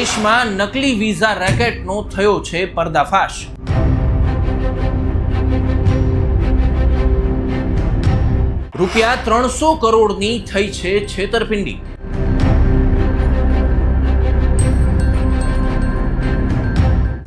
દેશમાં નકલી વિઝા રેકેટનો થયો છે પર્દાફાશ. રૂપિયા ત્રણસો કરોડની થઈ છે છેતરપિંડી.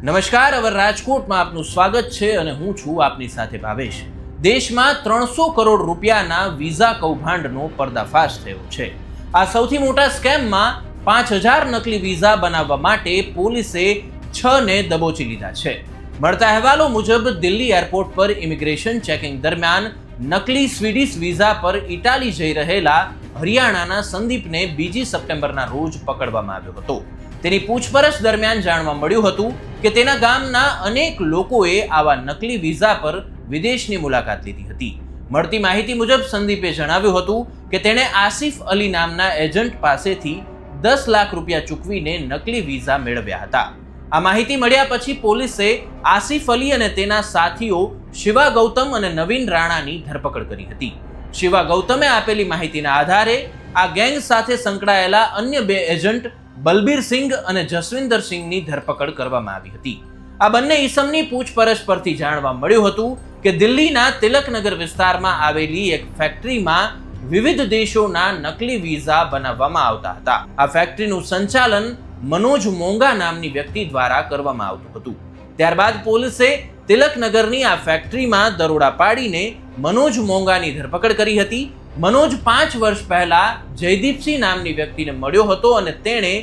નમસ્કાર, હવે રાજકોટમાં આપનું સ્વાગત છે અને હું છું આપની સાથે ભાવેશ. દેશમાં ત્રણસો કરોડ રૂપિયાના વિઝા કૌભાંડનો પર્દાફાશ થયો છે. આ સૌથી મોટા સ્કેમમાં પાંચ હજાર નકલી વિઝા બનાવવા માટે પોલીસે છ ને દબોચી લીધા છે. મળતા અહેવાલો મુજબ દિલ્હી એરપોર્ટ પર ઇમિગ્રેશન ચેકિંગ દરમિયાન નકલી સ્વીડિશ વિઝા પર ઇટાલી જઈ રહેલા હરિયાણાના સંદીપને બીજી સપ્ટેમ્બરના રોજ પકડવામાં આવ્યો હતો. તેની પૂછપરછ દરમિયાન જાણવા મળ્યું હતું કે તેના ગામના અનેક લોકોએ આવા નકલી વિઝા પર વિદેશની મુલાકાત લીધી હતી. મળતી માહિતી મુજબ સંદીપે જણાવ્યું હતું કે તેણે આસિફ અલી નામના એજન્ટ પાસેથી દસ લાખ રૂપિયા ચૂકવીને નકલી વિઝા મેળવ્યા હતા. આ માહિતી મળ્યા પછી પોલીસે આસિફ અલી અને તેના સાથીઓ શિવા ગૌતમ અને નવીન રાણાની ધરપકડ કરી હતી. શિવા ગૌતમે આપેલી માહિતીના આધારે આ ગેંગ સાથે સંકળાયેલા અન્ય બે એજન્ટ બલબીર સિંઘ અને જસવિંદર સિંઘની ધરપકડ કરવામાં આવી હતી. આ બંને ઈસમની પૂછપરછ પરથી જાણવા મળ્યું હતું કે દિલ્હીના તિલકનગર વિસ્તારમાં આવેલી એક ફેક્ટરીમાં વિવિધ દેશોના નકલી વિઝા બનાવવામાં આવતા હતા. આ ફેક્ટરીનું સંચાલન મનોજ મોંગા નામની વ્યક્તિ દ્વારા કરવામાં આવતું હતું. ત્યારબાદ પોલીસે તિલકનગરની આ ફેક્ટરીમાં દરોડા પાડીને મનોજ મોંગાની ધરપકડ કરી હતી. મનોજ પાંચ વર્ષ પહેલા જયદીપસિંહ નામની વ્યક્તિને મળ્યો હતો અને તેણે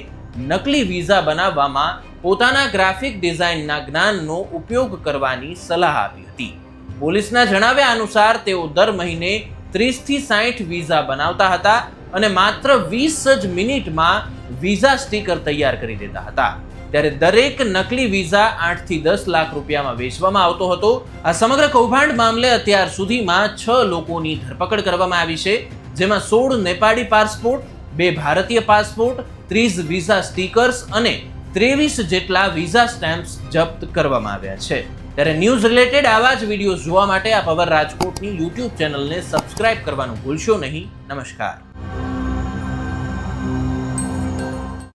નકલી વિઝા બનાવવામાં પોતાના ગ્રાફિક ડિઝાઇનના જ્ઞાનનો ઉપયોગ કરવાની સલાહ આપી હતી. પોલીસના જણાવ્યા અનુસાર તેઓ દર મહિને ત્રીસથી સાઠ વિઝા બનાવતા હતા અને માત્ર વીસ જ મિનિટમાં વિઝા સ્ટીકર તૈયાર કરી દેતા હતા. ત્યારે દરેક નકલી વિઝા આઠથી દસ લાખ રૂપિયામાં વેચવામાં આવતો હતો. આ સમગ્ર કૌભાંડ મામલે અત્યાર સુધીમાં છ લોકોની ધરપકડ કરવામાં આવી છે, જેમાં સોળ નેપાળી પાસપોર્ટ, બે ભારતીય પાસપોર્ટ, ત્રીસ વિઝા સ્ટીકર્સ અને ત્રેવીસ જેટલા વિઝા સ્ટેમ્પ્સ જપ્ત કરવામાં આવ્યા છે. ત્યારે ન્યૂઝ રિલેટેડ આવા જ વીડિયો જોવા માટે આપ અવર રાજકોટની યુટ્યુબ ચેનલને સબસ્ક્રાઇબ કરવાનું ભૂલશો નહીં. નમસ્કાર.